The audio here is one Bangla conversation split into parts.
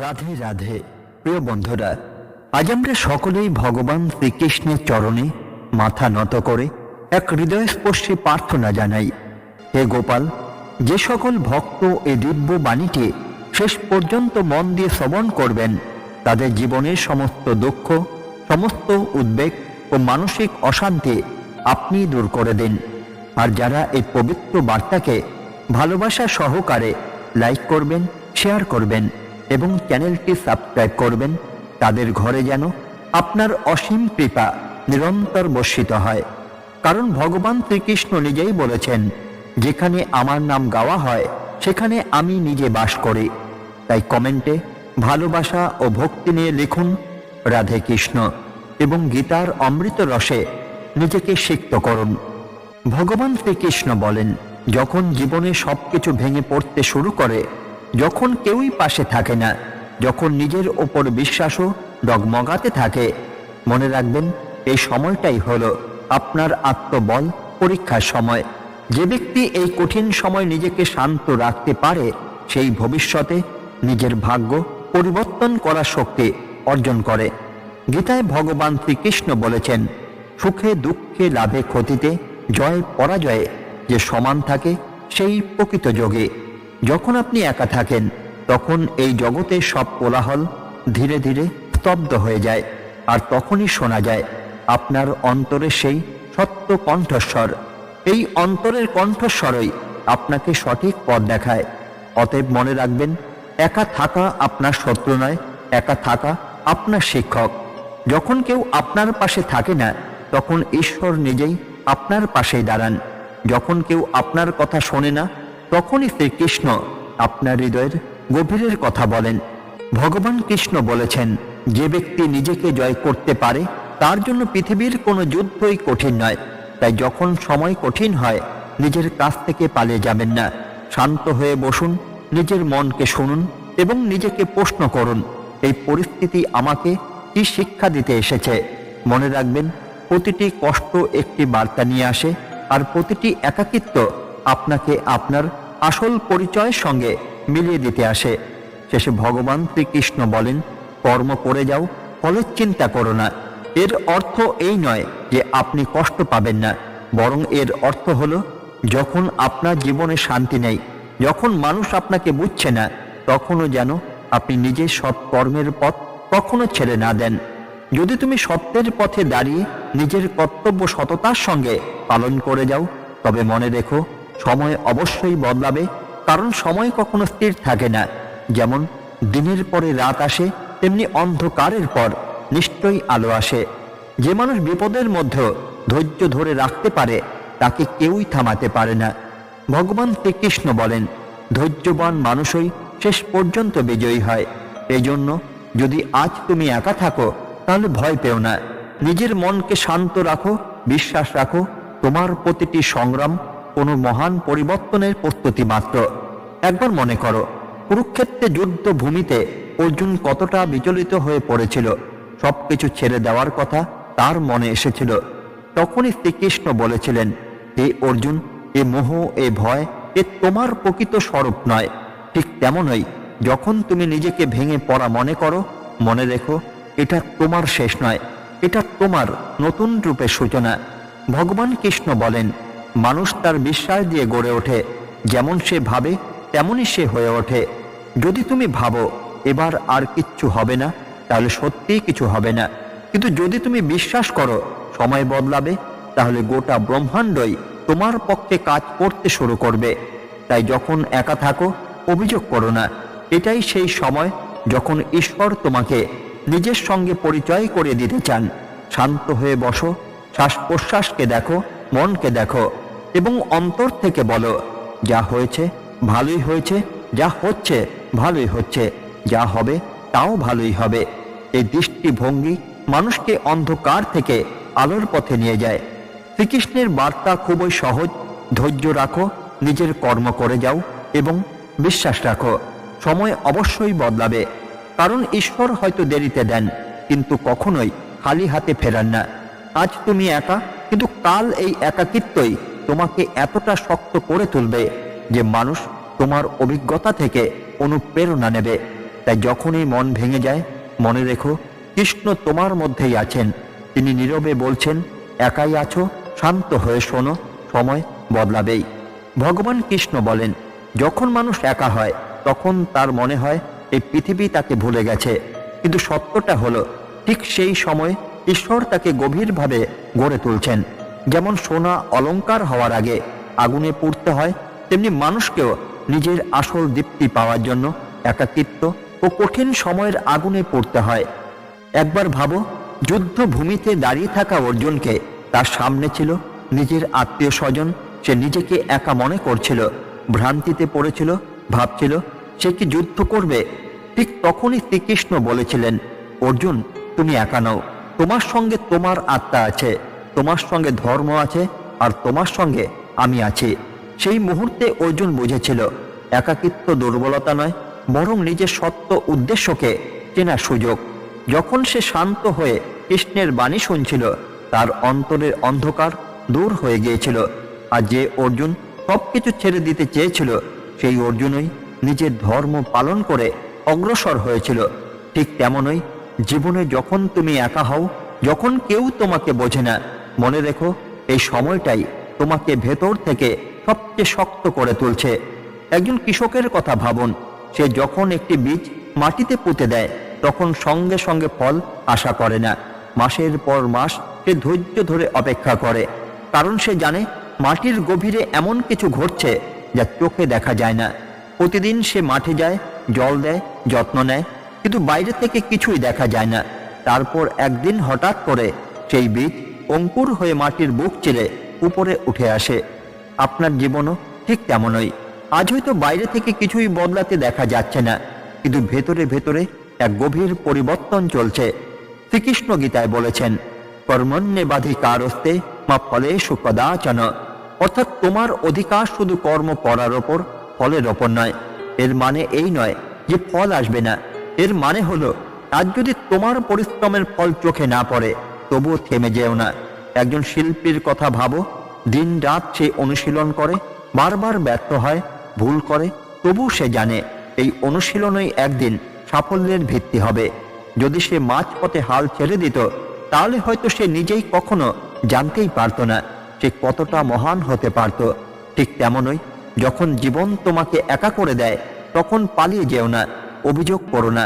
রাধে রাধে, প্রিয় বন্ধুরা, আজ আমরা সকলেই ভগবান শ্রীকৃষ্ণের চরণে মাথা নত করে এক হৃদয়স্পর্শী প্রার্থনা জানাই। হে গোপাল, যে সকল ভক্ত এই দিব্য বাণীটি শেষ পর্যন্ত মন দিয়ে শ্রবণ করবেন, তাদের জীবনের সমস্ত দুঃখ, সমস্ত উদ্বেগ ও মানসিক অশান্তি আপনি দূর করে দিন। আর যারা এই পবিত্র বার্তাকে ভালোবাসা সহকারে লাইক করবেন, শেয়ার করবেন এবং চ্যানেলটি সাবস্ক্রাইব করবেন। তাদের ঘরে যেন আপনার অসীম কৃপা নিরন্তর বর্ষিত হয়। কারণ ভগবান শ্রীকৃষ্ণ নিজেই বলেছেন, যেখানে আমার নাম গাওয়া হয়, সেখানে আমি নিজে বাস করি। তাই কমেন্টে ভালোবাসা ও ভক্তি নিয়ে লিখুন, রাধে কৃষ্ণ এবং গীতার অমৃত রসে নিজেকে সিক্ত করুন। ভগবান শ্রীকৃষ্ণ বলেন, যখন জীবনে সবকিছু ভেঙে পড়তে শুরু করে যখন কেউই পাশে থাকে না, যখন নিজের ওপর বিশ্বাসও ডগমগাতে থাকে, মনে রাখবেন, এই সময়টাই হলো আপনার আত্মবল পরীক্ষার সময়। যে ব্যক্তি এই কঠিন সময় নিজেকে শান্ত রাখতে পারে, সেই ভবিষ্যতে নিজের ভাগ্য পরিবর্তন করার শক্তি অর্জন করে। গীতায় ভগবান শ্রীকৃষ্ণ বলেছেন, সুখে দুঃখে লাভে ক্ষতিতে জয় পরাজয়ে যে সমান থাকে, সেই প্রকৃত যোগে। যখন আপনি একা থাকেন, তখন এই জগতে সব কোলাহল ধীরে ধীরে স্তব্ধ হয়ে যায়, আর তখনই শোনা যায়, আপনার অন্তরে সেই সত্য কণ্ঠস্বর। এই অন্তরের কণ্ঠস্বরই আপনাকে সঠিক পথ দেখায়। অতএব মনে রাখবেন, একা থাকা আপনার শত্রু নয়, একা থাকা আপনার শিক্ষক। যখন কেউ আপনার পাশে থাকে না, তখন ঈশ্বর নিজেই আপনার পাশেই দাঁড়ান। যখন কেউ আপনার কথা শোনে না তখনই শ্রীকৃষ্ণ আপনার হৃদয়ের গভীরের কথা বলেন। ভগবান কৃষ্ণ বলেছেন, যে ব্যক্তি নিজেকে জয় করতে পারে, তার জন্য পৃথিবীর কোনো যুদ্ধই কঠিন নয়। তাই যখন সময় কঠিন হয়, নিজের কাছ থেকে পালিয়ে যাবেন না। শান্ত হয়ে বসুন, নিজের মনকে শুনুন এবং নিজেকে প্রশ্ন করুন, এই পরিস্থিতি আমাকে কি শিক্ষা দিতে এসেছে? মনে রাখবেন, প্রতিটি কষ্ট একটি বার্তা নিয়ে আসে, আর প্রতিটি একাকিত্ব আপনাকে আপনার আসল পরিচয়ের সঙ্গে মিলিয়ে দিতে আসে। শেষে ভগবান শ্রীকৃষ্ণ বলেন, কর্ম করে যাও ফলের চিন্তা করো না। এর অর্থ এই নয় যে আপনি কষ্ট পাবেন না। বরং এর অর্থ হলো, যখন আপনার জীবনে শান্তি নেই, যখন মানুষ আপনাকে বুঝছে না, তখনও যেন আপনি নিজের সৎ কর্মের পথ কখনো ছেড়ে না দেন। যদি তুমি সত্যের পথে দাঁড়িয়ে নিজের কর্তব্য সততার সঙ্গে পালন করে যাও, তবে মনে রেখো সময় অবশ্যই বদলাবে, কারণ সময় কখনো স্থির থাকে না। যেমন, দিনের পরে রাত আসে, তেমনি অন্ধকারের পর নিশ্চয়ই আলো আসে। যে মানুষ বিপদের মধ্যে ধৈর্য ধরে রাখতে পারে, তাকে কেউই থামাতে পারে না। ভগবান শ্রীকৃষ্ণ বলেন, ধৈর্যবান মানুষই শেষ পর্যন্ত বিজয়ী হয়। এজন্য যদি আজ তুমি একা থাকো, তাহলে ভয় পেও না। নিজের মনকে শান্ত রাখো, বিশ্বাস রাখো। তোমার প্রতিটি সংগ্রাম কোনো মহান পরিবর্তনের প্রস্তুতি মাত্র। একবার মনে করো, কুরুক্ষেত্রে যুদ্ধ ভূমিতে অর্জুন কতটা বিচলিত হয়ে পড়েছিল, সবকিছু ছেড়ে দেওয়ার কথা তার মনে এসেছিল। তখনই শ্রীকৃষ্ণ বলেছিলেন, হে অর্জুন, এ মোহ, এ ভয়, এ তোমার প্রকৃত স্বরূপ নয়। ঠিক তেমনই যখন তুমি নিজেকে ভেঙে পড়া মনে করো, মনে রেখো, এটা তোমার শেষ নয়, এটা তোমার নতুন রূপের সূচনা। ভগবান কৃষ্ণ বলেন মানুষ তার বিশ্বাস দিয়ে গড়ে ওঠে। যেমন সে ভাবে, তেমনই সে হয়ে ওঠে। যদি তুমি ভাবো, এবার আর কিচ্ছু হবে না, তাহলে সত্যিই কিছু হবে না। কিন্তু যদি তুমি বিশ্বাস করো, সময় বদলাবে, তাহলে গোটা ব্রহ্মাণ্ডই তোমার পক্ষে কাজ করতে শুরু করবে। তাই যখন একা থাকো, অভিযোগ করো না। এটাই সেই সময় যখন ঈশ্বর তোমাকে নিজের সঙ্গে পরিচয় করে দিতে চান। শান্ত হয়ে বসো শ্বাস প্রশ্বাসকে দেখো, মনকে দেখো। এবং অন্তর থেকে বলো, যা হয়েছে ভালোই হয়েছে, যা হচ্ছে ভালোই হচ্ছে, যা হবে তাও ভালোই হবে। এই দৃষ্টিভঙ্গি মানুষকে অন্ধকার থেকে আলোর পথে নিয়ে যায়। শ্রীকৃষ্ণের বার্তা খুবই সহজ, ধৈর্য রাখো, নিজের কর্ম করে যাও এবং বিশ্বাস রাখো। সময় অবশ্যই বদলাবে, কারণ ঈশ্বর হয়তো দেরিতে দেন, কিন্তু কখনোই খালি হাতে ফেরান না। আজ তুমি একা, কিন্তু কাল এই একাকিত্বই তোমাকে এতটা শক্ত করে তুলবে যে মানুষ তোমার অভিজ্ঞতা থেকে অনুপ্রেরণা নেবে। তাই যখনই মন ভেঙে যায়, মনে রেখো, কৃষ্ণ তোমার মধ্যেই আছেন। তিনি নীরবে বলছেন, একাই আছো, শান্ত হয়ে শোনো, সময় বদলাবেই। ভগবান কৃষ্ণ বলেন, যখন মানুষ একা হয়, তখন তার মনে হয় এই পৃথিবী তাকে ভুলে গেছে। কিন্তু সত্যটা হলো, ঠিক সেই সময় ঈশ্বর তাকে গভীরভাবে গড়ে তুলছেন। যেমন সোনা অলংকার হওয়ার আগে আগুনে পুড়তে হয়, তেমনি মানুষকেও নিজের আসল দীপ্তি পাওয়ার জন্য একাকিত্ব ও কঠিন সময়ের আগুনে পড়তে হয়। একবার ভাবো, যুদ্ধভূমিতে দাঁড়িয়ে থাকা অর্জুনকে তার সামনে ছিল নিজের আত্মীয় স্বজন সে নিজেকে একা মনে করছিল, ভ্রান্তিতে পড়েছিল, ভাবছিল সে কি যুদ্ধ করবে। ঠিক তখনই শ্রীকৃষ্ণ বলেছিলেন, অর্জুন, তুমি একা নও, তোমার সঙ্গে তোমার আত্মা আছে। তোমার সঙ্গে ধর্ম আছে আর তোমার সঙ্গে আমি আছি। সেই মুহূর্তে অর্জুন বুঝেছিল, একাকিত্ব দুর্বলতা নয়, বরং নিজের সত্য উদ্দেশ্যকে চেনার সুযোগ। যখন সে শান্ত হয়ে কৃষ্ণের বাণী শুনছিল, তার অন্তরের অন্ধকার দূর হয়ে গিয়েছিল। আর যে অর্জুন সবকিছু ছেড়ে দিতে চেয়েছিল, সেই অর্জুনই নিজের ধর্ম পালন করে অগ্রসর হয়েছিল। ঠিক তেমনই জীবনে যখন তুমি একা হও, যখন কেউ তোমাকে বোঝে না মনে রেখো, এই সময়টাই তোমাকে ভেতর থেকে সবচেয়ে শক্ত করে তুলছে। একজন কৃষকের কথা ভাবুন, সে যখন একটি বীজ মাটিতে পুঁতে দেয়, তখন সঙ্গে সঙ্গে ফল আশা করে না। মাসের পর মাস সে ধৈর্য ধরে অপেক্ষা করে, কারণ সে জানে মাটির গভীরে এমন কিছু ঘটছে যা চোখে দেখা যায় না। প্রতিদিন সে মাঠে যায়, জল দেয়, যত্ন নেয়, কিন্তু বাইরে থেকে কিছুই দেখা যায় না। তারপর একদিন হঠাৎ করে সেই বীজ অঙ্কুর হয়ে মাটির বুক চিরে উপরে উঠে আসে। আপনার জীবনও ঠিক তেমনই। আজ হয়তো বাইরে থেকে কিছুই বদলাতে দেখা যাচ্ছে না, কিন্তু ভেতরে ভেতরে এক গভীর পরিবর্তন চলছে। শ্রীকৃষ্ণ গীতায় বলেছেন, কর্মণ্যে বাধিকারস্তে মা ফলে সুকদাচন। অর্থাৎ তোমার অধিকার শুধু কর্ম করার ওপর, ফলের ওপর নয়। এর মানে এই নয় যে ফল আসবে না। এর মানে হলো, আজ যদি তোমার পরিশ্রমের ফল চোখে না পড়ে তবুও থেমে যেও না। একজন শিল্পীর কথা ভাবো, দিন রাত সে অনুশীলন করে, বারবার ব্যর্থ হয়, ভুল করে তবু সে জানে, এই অনুশীলনই একদিন সাফল্যের ভিত্তি হবে। যদি সে মাঝপথে হাল ছেড়ে দিত, তাহলে হয়তো সে নিজেই কখনো জানতেই পারত না সে কতটা মহান হতে পারত। ঠিক তেমনই, যখন জীবন তোমাকে একা করে দেয়, তখন পালিয়ে যেও না, অভিযোগ করো না।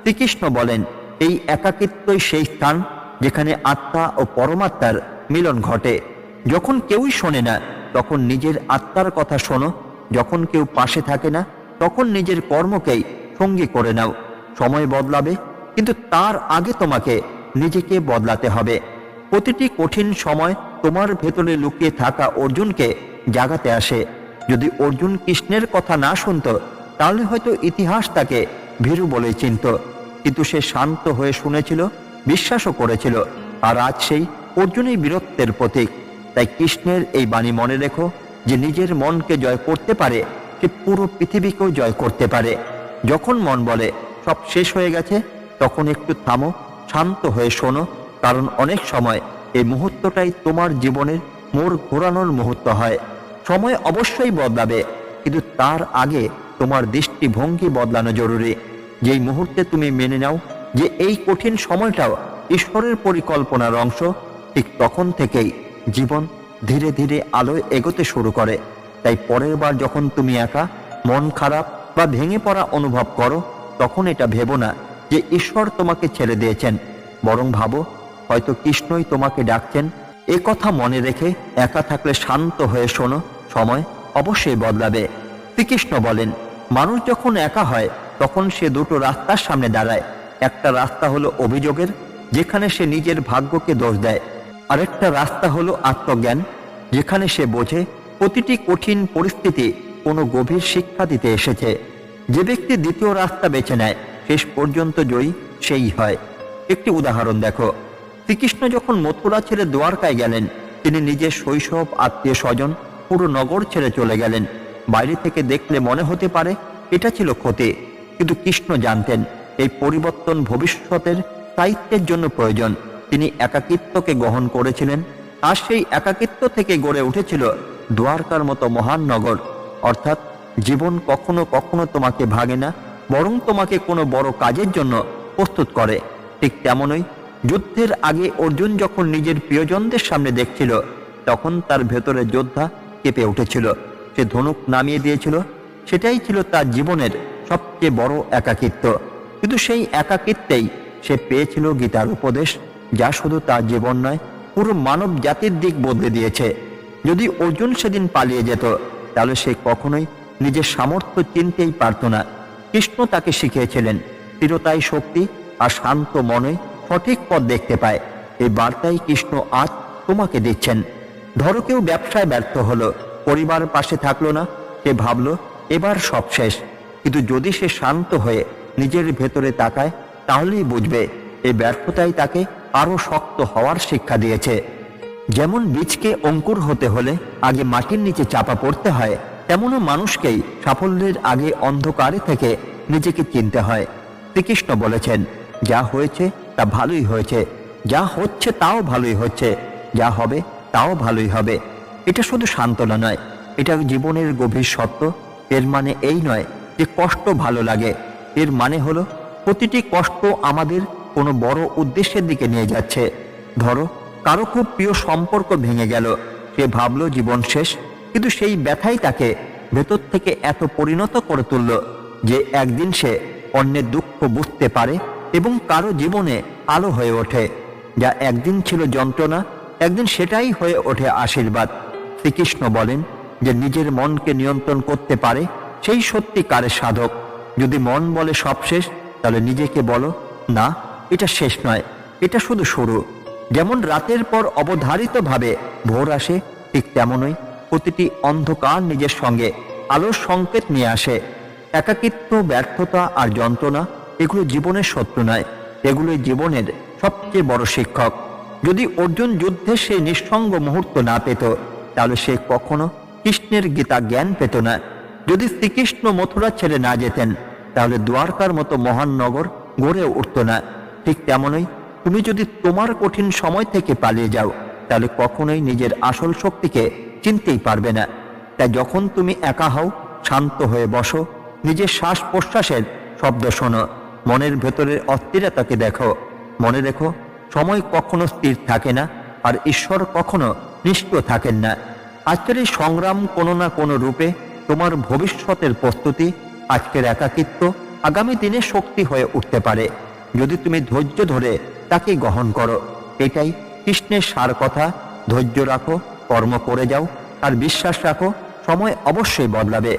শ্রীকৃষ্ণ বলেন, এই একাকিত্বই সেই স্থান যেখানে আত্মা ও পরমাত্মার মিলন ঘটে। যখন কেউই শোনে না, তখন নিজের আত্মার কথা শোনো। যখন কেউ পাশে থাকে না, তখন নিজের কর্মকেই সঙ্গী করে নাও। সময় বদলাবে, কিন্তু তার আগে তোমাকে নিজেকে বদলাতে হবে। প্রতিটি কঠিন সময় তোমার ভেতরে লুকিয়ে থাকা অর্জুনকে জাগাতে আসে। যদি অর্জুন কৃষ্ণের কথা না শুনত, তাহলে হয়তো ইতিহাস তাকে ভীরু বলে চিনত। কিন্তু সে শান্ত হয়ে শুনেছিল বিশ্বাসও করেছিল। আর আজ সেই অর্জুনই বীরত্বের প্রতীক। তাই কৃষ্ণের এই বাণী মনে রেখো যে নিজের মনকে জয় করতে পারে, সে পুরো পৃথিবীকেও জয় করতে পারে। যখন মন বলে, সব শেষ হয়ে গেছে, তখন একটু থামো, শান্ত হয়ে শোনো, কারণ অনেক সময় এই মুহূর্তটাই তোমার জীবনের মোড় ঘোরানোর মুহূর্ত হয়। সময় অবশ্যই বদলাবে, কিন্তু তার আগে তোমার দৃষ্টিভঙ্গি বদলানো জরুরি। যেই মুহূর্তে তুমি মেনে নাও যে এই কঠিন সময়টাও ঈশ্বরের পরিকল্পনার অংশ, ঠিক তখন থেকেই জীবন ধীরে ধীরে আলোয় এগোতে শুরু করে। তাই পরের বার যখন তুমি একা, মন খারাপ বা ভেঙে পড়া অনুভব করো, তখন এটা ভেবো না যে ঈশ্বর তোমাকে ছেড়ে দিয়েছেন। বরং ভাবো, হয়তো কৃষ্ণই তোমাকে ডাকছেন। এ কথা মনে রেখে একা থাকলে শান্ত হয়ে শোনো, সময় অবশ্যই বদলাবে। শ্রীকৃষ্ণ বলেন, মানুষ যখন একা হয়, তখন সে দুটো রাস্তার সামনে দাঁড়ায়। একটা রাস্তা হলো অভিযোগের যেখানে সে নিজের ভাগ্যকে দোষ দেয়। আরেকটা রাস্তা হলো আত্মজ্ঞান, যেখানে সে বোঝে প্রতিটি কঠিন পরিস্থিতি কোনো গভীর শিক্ষা দিতে এসেছে। যে ব্যক্তি দ্বিতীয় রাস্তা বেছে নেয়, শেষ পর্যন্ত জয়ী সেই হয়। একটি উদাহরণ দেখো। শ্রীকৃষ্ণ যখন মথুরা ছেড়ে দ্বারকায় গেলেন, তিনি নিজের শৈশব আত্মীয় স্বজন পুরো নগর ছেড়ে চলে গেলেন। বাইরে থেকে দেখলে মনে হতে পারে এটা ছিল ক্ষতি, কিন্তু কৃষ্ণ জানতেন, এই পরিবর্তন ভবিষ্যতের সাহিত্যের জন্য প্রয়োজন। তিনি একাকিত্বকে গ্রহণ করেছিলেন। আর সেই একাকিত্ব থেকে গড়ে উঠেছিল দ্বারকার মতো মহান নগর। অর্থাৎ জীবন কখনো কখনো তোমাকে ভাগে না, বরং তোমাকে কোনো বড় কাজের জন্য প্রস্তুত করে। ঠিক তেমনই যুদ্ধের আগে অর্জুন যখন নিজের প্রিয়জনদের সামনে দেখছিল, তখন তার ভেতরে যোদ্ধা কেঁপে উঠেছিল। সে ধনুক নামিয়ে দিয়েছিল। সেটাই ছিল তার জীবনের সবচেয়ে বড় একাকিত্ব। কিন্তু সেই একাকিত্বেই সে পেয়েছিল গীতার উপদেশ, যা শুধু তার জীবন নয়, পুরো মানব জাতির দিক বদলে দিয়েছে। যদি অর্জুন সেদিন পালিয়ে যেত, তাহলে সে কখনোই নিজের সামর্থ্য চিনতেই পারত না। কৃষ্ণ তাকে শিখিয়েছিলেন, স্থিরতাই শক্তি আর শান্ত মনে সঠিক পথ দেখতে পায়। এই বার্তাই কৃষ্ণ আজ তোমাকে দিচ্ছেন। ধরো কেউ ব্যবসায় ব্যর্থ হলো, পরিবার পাশে থাকল না, সে ভাবলো, এবার সব শেষ। কিন্তু যদি সে শান্ত হয়ে নিজের ভেতরে তাকায় তাহলেই বুঝবে, এই ব্যর্থতাই তাকে আরও শক্ত হওয়ার শিক্ষা দিয়েছে। যেমন বীজকে অঙ্কুর হতে হলে আগে মাটির নিচে চাপা পড়তে হয়, তেমনও মানুষকেই সাফল্যের আগে অন্ধকারে থেকে নিজেকে চিনতে হয়। শ্রীকৃষ্ণ বলেছেন, যা হয়েছে তা ভালোই হয়েছে, যা হচ্ছে তাও ভালোই হচ্ছে, যা হবে তাও ভালোই হবে। এটা শুধু সান্ত্বনা নয়, এটা জীবনের গভীর সত্য। এর মানে এই নয় যে কষ্ট ভালো লাগে, এর মানে হলো প্রতিটি কষ্ট আমাদের কোনো বড় উদ্দেশ্যের দিকে নিয়ে যাচ্ছে। ধরো, কারও খুব প্রিয় সম্পর্ক ভেঙে গেল। সে ভাবলো জীবন শেষ, কিন্তু সেই ব্যথাই তাকে ভেতর থেকে এত পরিণত করে তুলল যে একদিন সে অন্যের দুঃখ বুঝতে পারে এবং কারও জীবনে আলো হয়ে ওঠে। যা একদিন ছিল যন্ত্রণা, একদিন সেটাই হয়ে ওঠে আশীর্বাদ। শ্রীকৃষ্ণ বলেন যে নিজের মনকে নিয়ন্ত্রণ করতে পারে, সেই সত্যিকারের সাধক। যদি মন বলে সব শেষ তাহলে নিজেকে বলো, না, এটা শেষ নয়, এটা শুধু শুরু। যেমন রাতের পর অবধারিতভাবে ভোর আসে, ঠিক তেমনই প্রতিটি অন্ধকার নিজের সঙ্গে আলোর সংকেত নিয়ে আসে। একাকিত্ব, ব্যর্থতা আর যন্ত্রণা এগুলো জীবনের শত্রু নয় এগুলো জীবনের সবচেয়ে বড় শিক্ষক। যদি অর্জুন যুদ্ধে সে নিঃসঙ্গ মুহূর্ত না পেত, তাহলে সে কখনো কৃষ্ণের গীতা জ্ঞান পেত না। যদি শ্রীকৃষ্ণ মথুরা ছেড়ে না যেতেন তাহলে দ্বারকার মতো মহান নগর গড়ে উঠত না। ঠিক তেমনই তুমি যদি তোমার কঠিন সময় থেকে পালিয়ে যাও, তাহলে কখনোই নিজের আসল শক্তিকে চিনতেই পারবে না। তাই যখন তুমি একা হও, শান্ত হয়ে বসো, নিজের শ্বাস প্রশ্বাসের শব্দ শোনো, মনের ভেতরের অস্থিরতাকে দেখো। মনে রেখো, সময় কখনো স্থির থাকে না, আর ঈশ্বর কখনো নিষ্ক্রিয় থাকেন না। আজকের এই সংগ্রাম কোনো না কোনো রূপে তোমার ভবিষ্যতের প্রস্তুতি আজকের একাকিত্ব আগামী দিনে শক্তি হয়ে উঠতে পারে। যদি তুমি ধৈর্য ধরে তাকে গ্রহণ করো, এটাই কৃষ্ণের সার কথা। ধৈর্য রাখো, কর্ম করে যাও, আর বিশ্বাস রাখো, সময় অবশ্যই বদলাবে।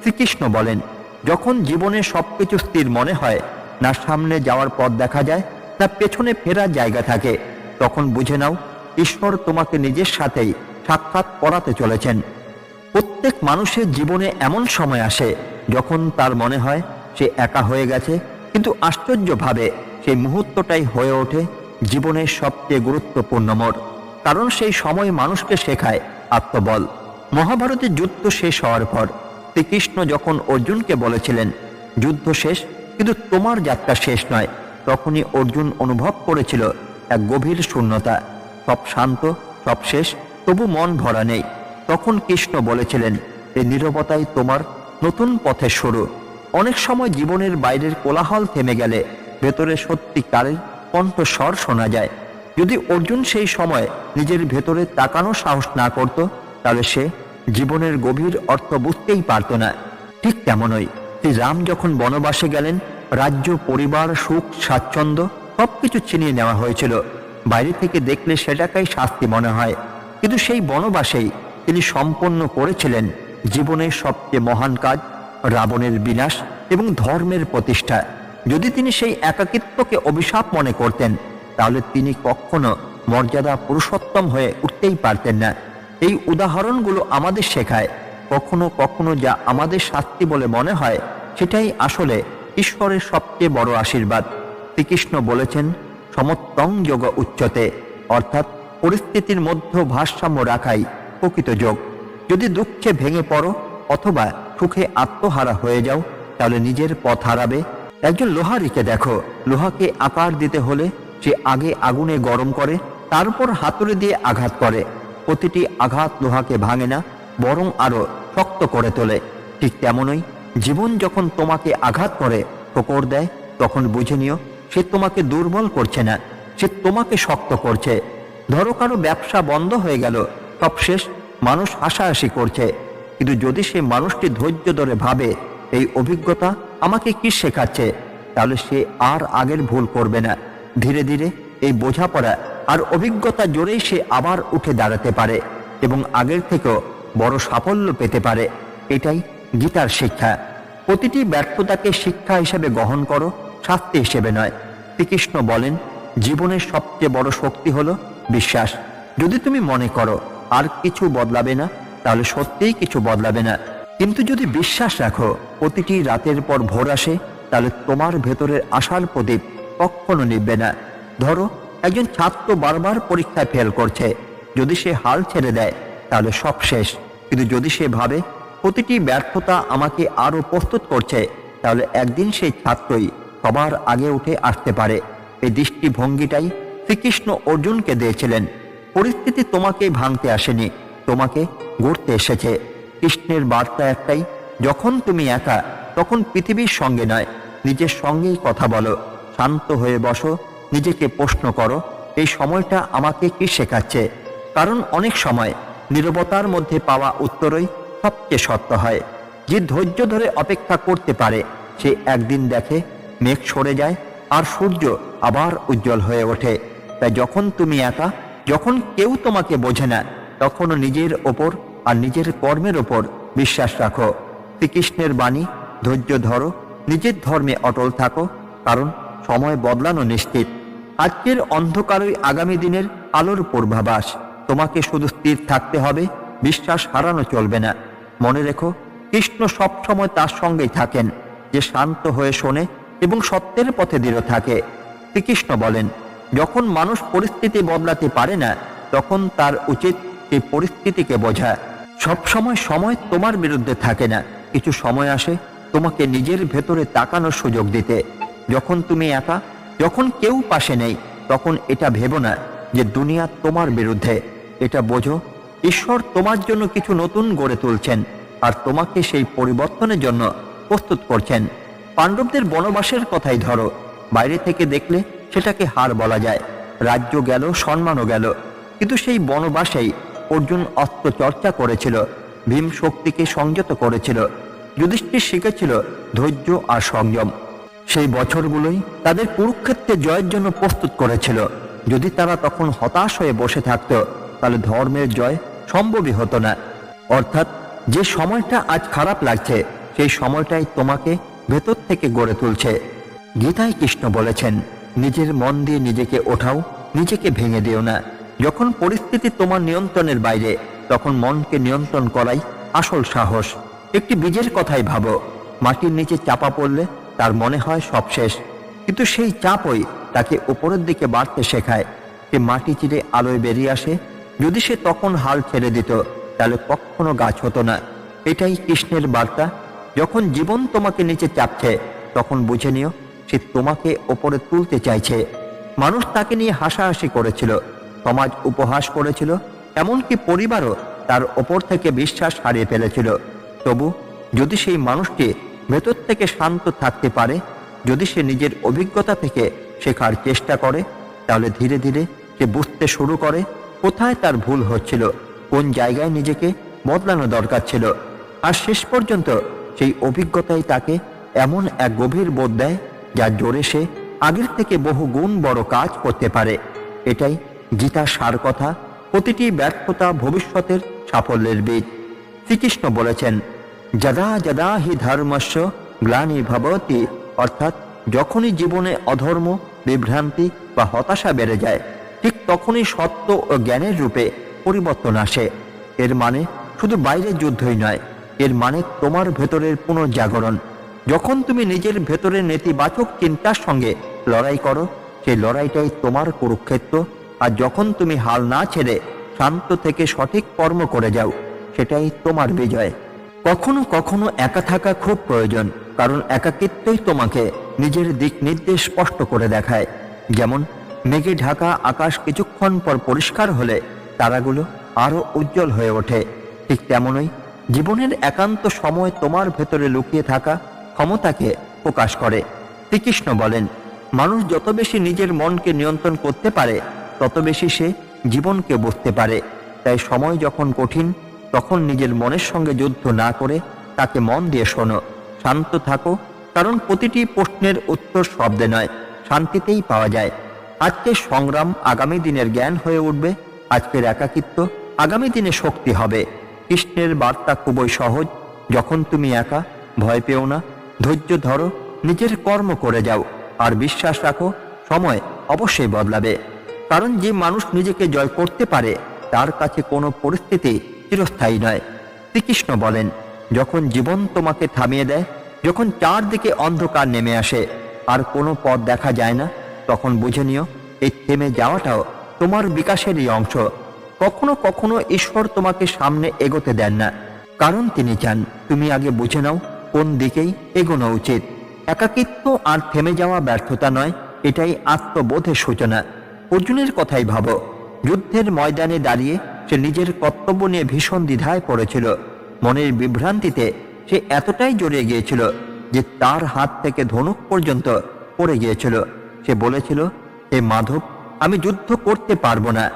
শ্রীকৃষ্ণ বলেন, যখন জীবনে সবকিছু স্থির মনে হয়, না সামনে যাওয়ার পথ দেখা যায়, না পেছনে ফেরার জায়গা থাকে, তখন বুঝে নাও, ঈশ্বর তোমাকে নিজের সাথেই সাক্ষাৎ করাতে চলেছেন। প্রত্যেক মানুষের জীবনে এমন সময় আসে যখন তার মনে হয় সে একা হয়ে গেছে, কিন্তু আশ্চর্যভাবে সেই মুহূর্তটাই হয়ে ওঠে জীবনের সবচেয়ে গুরুত্বপূর্ণ মোড়। কারণ সেই সময় মানুষকে শেখায় আত্মবল। মহাভারতের যুদ্ধ শেষ হওয়ার পর শ্রীকৃষ্ণ যখন অর্জুনকে বলেছিলেন, যুদ্ধ শেষ, কিন্তু তোমার যাত্রা শেষ নয়। তখনই অর্জুন অনুভব করেছিল এক গভীর শূন্যতা। সব শান্ত, সব শেষ, তবু মন ভরা নেই। তখন কৃষ্ণ বলেছিলেন এই নীরবতাই তোমার নতুন পথের শুরু অনেক সময় জীবনের বাইরের কোলাহল থেমে গেলে ভেতরে সত্যিকারের কণ্ঠস্বর শোনা যায়। যদি অর্জুন সেই সময় নিজের ভেতরে তাকানোর সাহস না করত, তাহলে সে জীবনের গভীর অর্থ বুঝতেই পারত না। ঠিক তেমনই শ্রী রাম যখন বনবাসে গেলেন, রাজ্য, পরিবার, সুখ, স্বাচ্ছন্দ্য সবকিছু ছিনিয়ে নেওয়া হয়েছিল। বাইরে থেকে দেখলে সেটাকেই শাস্তি মনে হয়। কিন্তু সেই বনবাসেই তিনি সম্পন্ন করেছিলেন জীবনের সবচেয়ে মহান কাজ, রাবণের বিনাশ এবং ধর্মের প্রতিষ্ঠা। যদি তিনি সেই একাকিত্বকে অভিশাপ মনে করতেন, তাহলে তিনি কখনো মর্যাদা পুরুষোত্তম হয়ে উঠতেই পারতেন না। এই উদাহরণগুলো আমাদের শেখায়, কখনো কখনো যা আমাদের শাস্তি বলে মনে হয়, সেটাই আসলে ঈশ্বরের সবচেয়ে বড় আশীর্বাদ। শ্রীকৃষ্ণ বলেছেন, সমত্তং যোগ উচ্চতে। অর্থাৎ পরিস্থিতির মধ্যে ভারসাম্য রাখাই প্রকৃত যোগ। যদি দুঃখে ভেঙে পড়ো অথবা সুখে আত্মহারা হয়ে যাও, তাহলে নিজের পথ হারাবে। একজন লোহারিকে দেখো। লোহাকে আকার দিতে হলে সে আগে আগুনে গরম করে, তারপর হাতুড়ি দিয়ে আঘাত করে। প্রতিটি আঘাত লোহাকে ভাঙে না, বরং আরও শক্ত করে তোলে। ঠিক তেমনই জীবন যখন তোমাকে আঘাত করে ঠোকর দেয়, তখন বুঝে নিও, সে তোমাকে দুর্বল করছে না, সে তোমাকে শক্ত করছে। ধরো কারও ব্যবসা বন্ধ হয়ে গেল সব শেষ মানুষ হাসাহাসি করছে। কিন্তু যদি সে মানুষটি ধৈর্য ধরে ভাবে, এই অভিজ্ঞতা আমাকে কি শেখাচ্ছে? তাহলে সে আর আগের ভুল করবে না। ধীরে ধীরে এই বোঝাপড়া আর অভিজ্ঞতা জোরেই সে আবার উঠে দাঁড়াতে পারে এবং আগের থেকেও বড় সাফল্য পেতে পারে। এটাই গীতার শিক্ষা। প্রতিটি ব্যর্থতাকে শিক্ষা হিসেবে গ্রহণ করো, শাস্তি হিসেবে নয়। শ্রীকৃষ্ণ বলেন, জীবনের সবচেয়ে বড় শক্তি হলো বিশ্বাস। যদি তুমি মনে করো আর কিছু বদলাবে না, তাহলে সত্যিই কিছু বদলাবে না। কিন্তু যদি বিশ্বাস রাখো, প্রতিটি রাতের পর ভোর আসে, তাহলে তোমার ভেতরের আশার প্রদীপ কখনো নিববে না। ধরো, একজন ছাত্র বারবার পরীক্ষায় ফেল করছে। যদি সে হাল ছেড়ে দেয়, তাহলে সব শেষ। কিন্তু যদি সে ভাবে, প্রতিটি ব্যর্থতা আমাকে আরও প্রস্তুত করছে, তাহলে একদিন সেই ছাত্রই সবার আগে উঠে আসতে পারে। এই দৃষ্টিভঙ্গিটাই শ্রীকৃষ্ণ অর্জুনকে দিয়েছিলেন। পরিস্থিতি তোমাকে ভাঙতে আসেনি, তোমাকে গড়তে এসেছে। কৃষ্ণের বার্তা একটাই, যখন তুমি একা, তখন পৃথিবীর সঙ্গে নয়, নিজের সঙ্গেই কথা বলো, শান্ত হয়ে বসো, নিজেকে প্রশ্ন করো, এই সময়টা আমাকে কি শেখাচ্ছে? কারণ অনেক সময় নীরবতার মধ্যে পাওয়া উত্তরই সবচেয়ে সত্য হয়। যে ধৈর্য ধরে অপেক্ষা করতে পারে, সে একদিন দেখে মেঘ সরে যায় আর সূর্য আবার উজ্জ্বল হয়ে ওঠে। তাই যখন তুমি একা যখন কেউ তোমাকে বোঝে না, তখনও নিজের ওপর আর নিজের কর্মের ওপর বিশ্বাস রাখো। শ্রীকৃষ্ণের বাণী, ধৈর্য ধরো, নিজের ধর্মে অটল থাকো, কারণ সময় বদলানো নিশ্চিত। আজকের অন্ধকারই আগামী দিনের আলোর পূর্বাভাস। তোমাকে শুধু স্থির থাকতে হবে, বিশ্বাস হারানো চলবে না। মনে রেখো, কৃষ্ণ সবসময় তার সঙ্গেই থাকেন। যে শান্ত হয়ে শোনে এবং সত্যের পথে দৃঢ় থাকে। শ্রীকৃষ্ণ বলেন যখন মানুষ পরিস্থিতি বদলাতে পারে না, তখন তার উচিত সেই পরিস্থিতিকে বোঝা সব সময় সময় তোমার বিরুদ্ধে থাকে না। কিছু সময় আসে তোমাকে নিজের ভেতরে তাকানোর সুযোগ দিতে। যখন তুমি একা, যখন কেউ পাশে নেই, তখন এটা ভেবো না যে দুনিয়া তোমার বিরুদ্ধে। এটা বোঝো, ঈশ্বর তোমার জন্য কিছু নতুন গড়ে তুলছেন আর তোমাকে সেই পরিবর্তনের জন্য প্রস্তুত করছেন। পাণ্ডবদের বনবাসের কথাই ধরো। বাইরে থেকে দেখলে সেটাকে হার বলা যায়। রাজ্য গেল, সম্মানও গেল। কিন্তু সেই বনবাসেই অর্জুন অস্ত্র চর্চা করেছিল, ভীম শক্তিকে সংযত করেছিল, যুধিষ্ঠির শিখেছিল ধৈর্য আর সংযম। সেই বছরগুলোই তাদের কুরুক্ষেত্রে জয়ের জন্য প্রস্তুত করেছিল। যদি তারা তখন হতাশ হয়ে বসে থাকত, তাহলে ধর্মের জয় সম্ভবই হতো না। অর্থাৎ যে সময়টা আজ খারাপ লাগছে, সেই সময়টাই তোমাকে ভেতর থেকে গড়ে তুলছে। গীতায় কৃষ্ণ বলেছেন নিজের মন দিয়ে নিজেকে ওঠাও, নিজেকে ভেঙে দিও না। যখন পরিস্থিতি তোমার নিয়ন্ত্রণের বাইরে, তখন মনকে নিয়ন্ত্রণ করাই আসল সাহস। একটি বীজের কথাই ভাবো, মাটির নিচে চাপা পড়লে তার মনে হয় সব শেষ। কিন্তু সেই চাপই তাকে উপরের দিকে বাড়তে শেখায়। সে মাটি চিরে আলোয় বেরিয়ে আসে। যদি সে তখন হাল ছেড়ে দিত, তাহলে কখনো গাছ হতো না। এটাই কৃষ্ণের বার্তা। যখন জীবন তোমাকে নিচে চাপছে, তখন বুঝে নিও সে তোমাকে ওপরে তুলতে চাইছে। মানুষ তাকে নিয়ে হাসাহাসি করেছিল। সমাজ উপহাস করেছিল, এমনকি পরিবারও তার ওপর থেকে বিশ্বাস হারিয়ে ফেলেছিল। তবু যদি সেই মানুষটি ভেতর থেকে শান্ত থাকতে পারে, যদি সে নিজের অভিজ্ঞতা থেকে শেখার চেষ্টা করে, তাহলে ধীরে ধীরে সে বুঝতে শুরু করে কোথায় তার ভুল হচ্ছিল, কোন জায়গায় নিজেকে বদলানো দরকার ছিল। আর শেষ পর্যন্ত সেই অভিজ্ঞতাই তাকে এমন এক গভীর বোধ দেয় যার জোরে সে আগের থেকে বহু গুণ বড় কাজ করতে পারে। এটাই গীতার সার কথা, প্রতিটি ব্যর্থতা ভবিষ্যতের সাফল্যের বীজ। শ্রীকৃষ্ণ বলেছেন, যদা যদা হি ধর্মস্য গ্লানি ভবতি অর্থাৎ যখনই জীবনে অধর্ম, বিভ্রান্তি বা হতাশা বেড়ে যায়, ঠিক তখনই সত্য ও জ্ঞানের রূপে পরিবর্তন আসে। এর মানে শুধু বাইরের যুদ্ধই নয়, এর মানে তোমার ভেতরের পুনর্জাগরণ। যখন তুমি নিজের ভেতরের নেতিবাচক চিন্তার সঙ্গে লড়াই করো, সেই লড়াইটাই তোমার কুরুক্ষেত্র। আর যখন তুমি হাল না ছেড়ে শান্ত থেকে সঠিক কর্ম করে যাও, সেটাই তোমার বিজয়। কখনো কখনো একা থাকা খুব প্রয়োজন, কারণ একাকিত্বই তোমাকে নিজের দিক নির্দেশ স্পষ্ট করে দেখায়। যেমন, মেঘে ঢাকা আকাশ কিছুক্ষণ পর পরিষ্কার হলে তারাগুলো আরও উজ্জ্বল হয়ে ওঠে। ঠিক তেমনই জীবনের একান্ত সময় তোমার ভেতরে লুকিয়ে থাকা ক্ষমতাকে প্রকাশ করে। শ্রীকৃষ্ণ বলেন, মানুষ যত বেশি নিজের মনকে নিয়ন্ত্রণ করতে পারে, তত বেশি সে জীবনকে বুঝতে পারে। তাই সময় যখন কঠিন, তখন নিজের মনের সঙ্গে যুদ্ধ না করে তাকে মন দিয়ে শোনো। শান্ত থাকো, কারণ প্রতিটি প্রশ্নের উত্তর শব্দে নয়, শান্তিতেই পাওয়া যায়। আজকের সংগ্রাম আগামী দিনের জ্ঞান হয়ে উঠবে, আজকের একাকিত্ব আগামী দিনে শক্তি হবে। কৃষ্ণের বার্তা খুবই সহজ, যখন তুমি একা, ভয় পেও না ধৈর্য ধরো, নিজের কর্ম করে যাও, আর বিশ্বাস রাখো, সময় অবশ্যই বদলাবে। কারণ যে মানুষ নিজেকে জয় করতে পারে, তার কাছে কোনো পরিস্থিতি চিরস্থায়ী নয়। শ্রীকৃষ্ণ বলেন, যখন জীবন তোমাকে থামিয়ে দেয়, যখন চারদিকে অন্ধকার নেমে আসে, আর কোনো পথ দেখা যায় না, তখন বুঝে নিও, এই থেমে যাওয়াটাও তোমার বিকাশেরই অংশ। কখনো কখনো ঈশ্বর তোমাকে সামনে এগোতে দেন না। কারণ তিনি চান, তুমি আগে বুঝে নাও কোন দিকেই এগোনো উচিত? একাকিত্ব আর থেমে যাওয়া ব্যর্থতা নয়, এটাই আত্মবোধের সূচনা। অর্জুনের কথাই ভাবো, যুদ্ধের ময়দানে দাঁড়িয়ে সে নিজের কর্তব্য নিয়ে ভীষণ দ্বিধায় পড়েছিল। মনের বিভ্রান্তিতে সে এতটাই জড়িয়ে গিয়েছিল যে তার হাত থেকে ধনুক পর্যন্ত পড়ে গিয়েছিল। সে বলেছিল, হে মাধব, আমি যুদ্ধ করতে পারব না।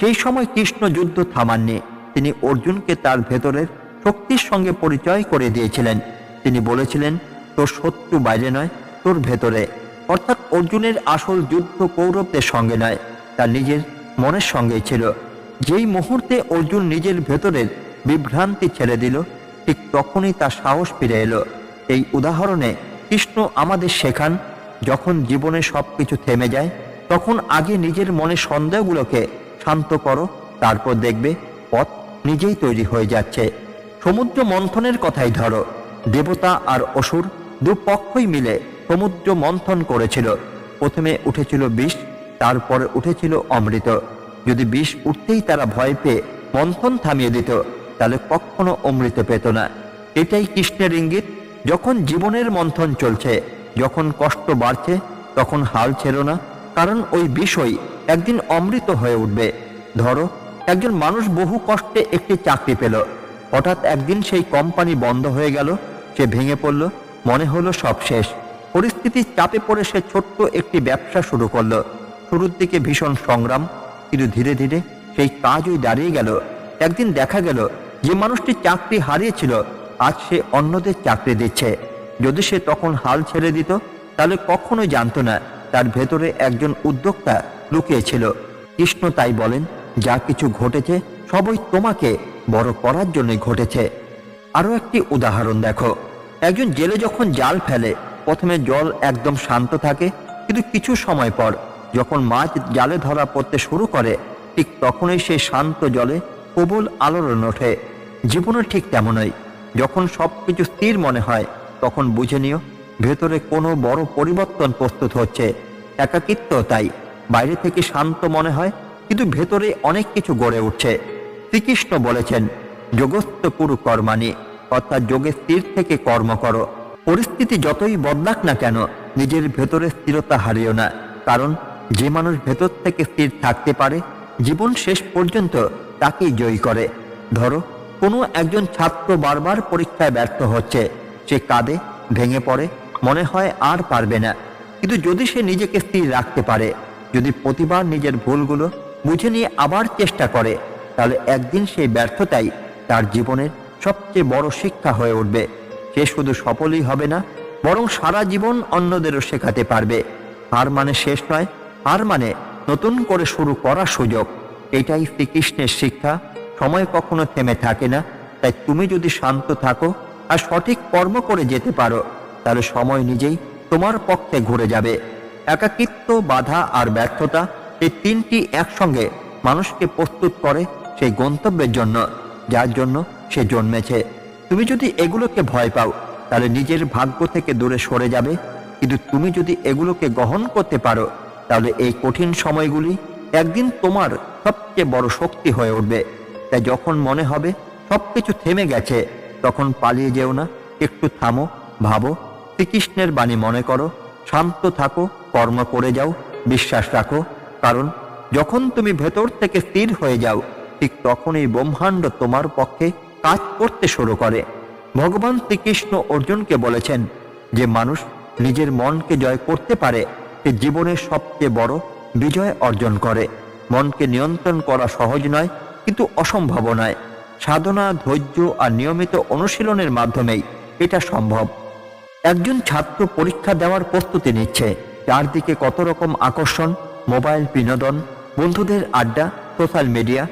সেই সময় কৃষ্ণ যুদ্ধ থামাননি। তিনি অর্জুনকে তার ভেতরের শক্তির সঙ্গে পরিচয় করে দিয়েছিলেন। তিনি বলেছিলেন, তোর শত্রু বাইরে নয়, তোর ভেতরে। অর্থাৎ অর্জুনের আসল যুদ্ধ কৌরবদের সঙ্গে নয় তার নিজের মনের সঙ্গেই ছিল। যেই মুহূর্তে অর্জুন নিজের ভেতরের বিভ্রান্তি ছেড়ে দিল, ঠিক তখনই তার সাহস ফিরে এলো। এই উদাহরণে কৃষ্ণ আমাদের শেখান, যখন জীবনে সবকিছু থেমে যায়, তখন আগে নিজের মনে সন্দেহগুলোকে শান্ত করো, তারপর দেখবে পথ নিজেই তৈরি হয়ে যাচ্ছে। সমুদ্র মন্থনের কথাই ধরো। দেবতা আর অসুর দুপক্ষই মিলে সমুদ্র মন্থন করেছিল। প্রথমে উঠেছিল বিষ, তারপরে উঠেছিল অমৃত। যদি বিষ উঠতেই তারা ভয় পেয়ে মন্থন থামিয়ে দিত, তাহলে কখনো অমৃত পেত না। এটাই কৃষ্ণের ইঙ্গিত, যখন জীবনের মন্থন চলছে, যখন কষ্ট বাড়ছে, তখন হাল ছেড়ো না, কারণ ওই বিষয় একদিন অমৃত হয়ে উঠবে। ধরো, একজন মানুষ বহু কষ্টে একটি চাকরি পেল। হঠাৎ একদিন সেই কোম্পানি বন্ধ হয়ে গেল সে ভেঙে পড়ল, মনে হলো সব শেষ। পরিস্থিতির চাপে পড়ে সে ছোট্ট একটি ব্যবসা শুরু করল। শুরুর দিকে ভীষণ সংগ্রাম, কিন্তু ধীরে ধীরে সেই কাজই দাঁড়িয়ে গেল। একদিন দেখা গেল, যে মানুষটি চাকরি হারিয়েছিল, আজ সে অন্যদের চাকরি দিচ্ছে। যদি সে তখন হাল ছেড়ে দিত, তাহলে কখনোই জানতো না, তার ভেতরে একজন উদ্যোক্তা লুকিয়েছিল। কৃষ্ণ তাই বলেন, যা কিছু ঘটেছে, সবই তোমাকে বড় করার জন্য ঘটেছে। আরও একটি উদাহরণ দেখো। একজন জেলে যখন জাল ফেলে, প্রথমে জল একদম শান্ত থাকে, কিন্তু কিছু সময় পর যখন মাছ জালে ধরা পড়তে শুরু করে, ঠিক তখনই সেই শান্ত জলে প্রবল আলোড়ন ওঠে। জীবনে ঠিক তেমনই। যখন সব কিছু স্থির মনে হয়, তখন বুঝে নিও, ভেতরে কোনো বড় পরিবর্তন প্রস্তুত হচ্ছে। একাকিত্ব তাই, বাইরে থেকে শান্ত মনে হয়, কিন্তু ভেতরে অনেক কিছু গড়ে উঠছে। শ্রীকৃষ্ণ বলেছেন যোগস্থ কুরু কর্মানি অর্থাৎ যোগে স্থির থেকে কর্ম করো। পরিস্থিতি যতই বদলাক না কেন, নিজের ভেতরে স্থিরতা হারিও না। কারণ যে মানুষ ভেতর থেকে স্থির থাকতে পারে, জীবন শেষ পর্যন্ত তাকেই জয়ী করে। ধরো, কোনো একজন ছাত্র বারবার পরীক্ষায় ব্যর্থ হচ্ছে। সে কাঁদে, ভেঙে পড়ে, মনে হয় আর পারবে না। কিন্তু যদি সে নিজেকে স্থির রাখতে পারে, যদি প্রতিবার নিজের ভুলগুলো বুঝে নিয়ে আবার চেষ্টা করে, তাহলে একদিন সেই ব্যর্থতাই তার জীবনের সবচেয়ে বড় শিক্ষা হয়ে উঠবে। সে শুধু সফলই হবে না, বরং সারা জীবন অন্যদেরও শেখাতে পারবে। হার মানে শেষ নয় হার মানে নতুন করে শুরু করার সুযোগ। এটাই শ্রীকৃষ্ণের শিক্ষা। সময় কখনো থেমে থাকে না। তাই তুমি যদি শান্ত থাকো আর সঠিক কর্ম করে যেতে পারো, তাহলে সময় নিজেই তোমার পক্ষে ঘুরে যাবে। একাকিত্ব, বাধা আর ব্যর্থতা এই তিনটি একসঙ্গে মানুষকে প্রস্তুত করে সেই গন্তব্যের জন্য, যার জন্য সে জন্মেছে। তুমি যদি এগুলোকে ভয় পাও, তাহলে নিজের ভাগ্য থেকে দূরে সরে যাবে। কিন্তু তুমি যদি এগুলোকে গ্রহণ করতে পারো, তাহলে এই কঠিন সময়গুলি একদিন তোমার সবচেয়ে বড় শক্তি হয়ে উঠবে। তাই যখন মনে হবে সবকিছু থেমে গেছে, তখন পালিয়ে যেও না। একটু থামো, ভাবো, শ্রীকৃষ্ণের বাণী মনে করো। শান্ত থাকো, কর্ম করে যাও, বিশ্বাস রাখো। কারণ যখন তুমি ভেতর থেকে স্থির হয়ে যাও, ঠিক তখনই ব্রহ্মাণ্ড তোমার পক্ষে কাজ করতে শুরু করে। ভগবান শ্রীকৃষ্ণ অর্জুনকে বলেছেন যে, মানুষ নিজের মনকে জয় করতে পারে, সে জীবনের সবচেয়ে বড় বিজয় অর্জন করে। মনকে নিয়ন্ত্রণ করা সহজ নয়, কিন্তু অসম্ভব নয়। সাধনা, ধৈর্য আর নিয়মিত অনুশীলনের মাধ্যমেই এটা সম্ভব। একজন ছাত্র পরীক্ষা দেওয়ার প্রস্তুতি নিচ্ছে। চারদিকে কত রকম আকর্ষণ, মোবাইল বিনোদন, বন্ধুদের আড্ডা, সোশ্যাল মিডিয়া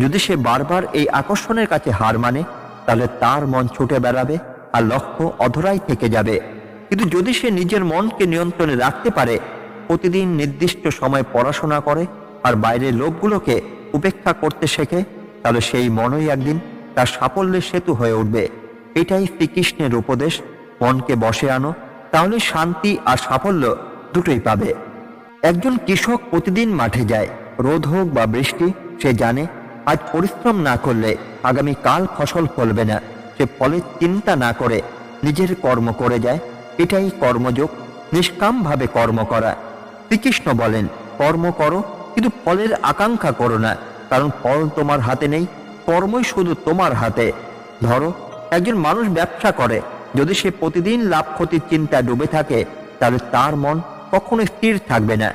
যদি সে বারবার এই আকর্ষণের কাছে হার মানে তাহলে তার মন ছুটে বেড়াবে আর লক্ষ্য অধরাই থেকে যাবে। কিন্তু যদি সে নিজের মনকে নিয়ন্ত্রণে রাখতে পারে, প্রতিদিন নির্দিষ্ট সময় পড়াশোনা করে আর বাইরের লোকগুলোকে উপেক্ষা করতে শেখে, তাহলে সেই মনই একদিন তার সাফল্যের সেতু হয়ে উঠবে। এটাই শ্রীকৃষ্ণের উপদেশ, মনকে বসে আনো, তাহলে শান্তি আর সাফল্য দুটোই পাবে। একজন কৃষক প্রতিদিন মাঠে যায়, রোদ হোক বা বৃষ্টি, সে জানে আজ পরিশ্রম না করলে আগামী কাল ফসল ফলবে না। সে ফলের চিন্তা না করে নিজের কর্ম করে যায়। এটাই কর্মযোগ, নিষ্কামভাবে কর্ম করা। শ্রীকৃষ্ণ বলেন, কর্ম করো, কিন্তু ফলের আকাঙ্ক্ষা করো না, কারণ ফল তোমার হাতে নেই, কর্মই শুধু তোমার হাতে। ধরো, একজন মানুষ ব্যবসা করে, যদি সে প্রতিদিন লাভ ক্ষতির চিন্তা ডুবে থাকে, তাহলে তার মন কখনো স্থির থাকবে না।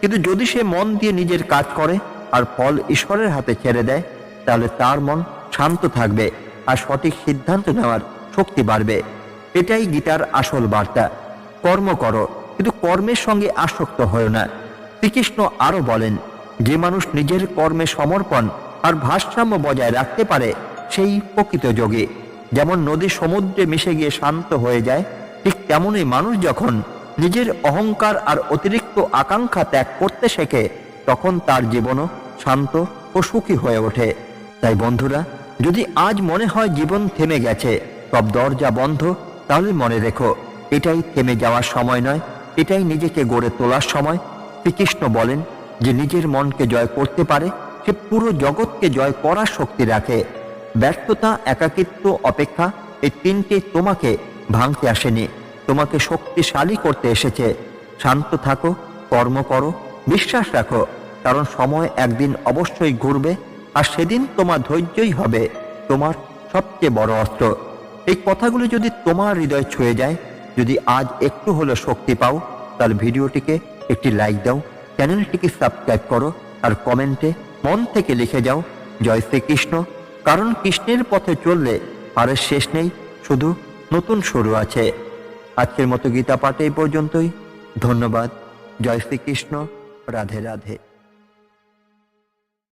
কিন্তু যদি সে মন দিয়ে নিজের কাজ করে আর ফল ঈশ্বরের হাতে ছেড়ে দেয়, তাহলে তার মন শান্ত থাকবে আর সঠিক সিদ্ধান্ত নেওয়ার শক্তি বাড়বে। এটাই গীতার আসল বার্তা। কর্ম করো, কিন্তু কর্মের সঙ্গে আসক্ত হয় না। শ্রীকৃষ্ণ আরও বলেন, যে মানুষ নিজের কর্মে সমর্পণ আর ভারসাম্য বজায় রাখতে পারে, সেই প্রকৃত যোগী। যেমন নদী সমুদ্রে মিশে গিয়ে শান্ত হয়ে যায়, ঠিক তেমনই মানুষ যখন নিজের অহংকার আর অতিরিক্ত আকাঙ্ক্ষা ত্যাগ করতে শেখে তখন তার জীবনও শান্ত ও সুখী হয়ে ওঠে। তাই বন্ধুরা, যদি আজ মনে হয় জীবন থেমে গেছে সব দরজা বন্ধ, তাহলে মনে রেখো, এটাই থেমে যাওয়ার সময় নয়, এটাই নিজেকে গড়ে তোলার সময়। শ্রীকৃষ্ণ বলেন যে নিজের মনকে জয় করতে পারে, সে পুরো জগৎকে জয় করার শক্তি রাখে। ব্যর্থতা, একাকিত্ব, অপেক্ষা, এই তিনটে তোমাকে ভাঙতে আসেনি, তোমাকে শক্তিশালী করতে এসেছে। শান্ত থাকো, কর্ম করো বিশ্বাস রাখো, কারণ সময় একদিন অবশ্যই ঘুরবে, আর সেদিন তোমার ধৈর্যই হবে তোমার সবচেয়ে বড় অস্ত্র। এই কথাগুলো যদি তোমার হৃদয় ছুঁয়ে যায়, যদি আজ একটু হলো শক্তি পাও, তাহলে ভিডিওটিকে একটি লাইক দাও, চ্যানেলটিকে সাবস্ক্রাইব করো, আর কমেন্টে মন থেকে লিখে যাও, জয় শ্রীকৃষ্ণ। কারণ কৃষ্ণের পথে চললে আর শেষ নেই, শুধু নতুন শুরু আছে। আজকের মতো গীতা পাঠ এই পর্যন্তই। ধন্যবাদ। জয় শ্রীকৃষ্ণ। রাধে রাধে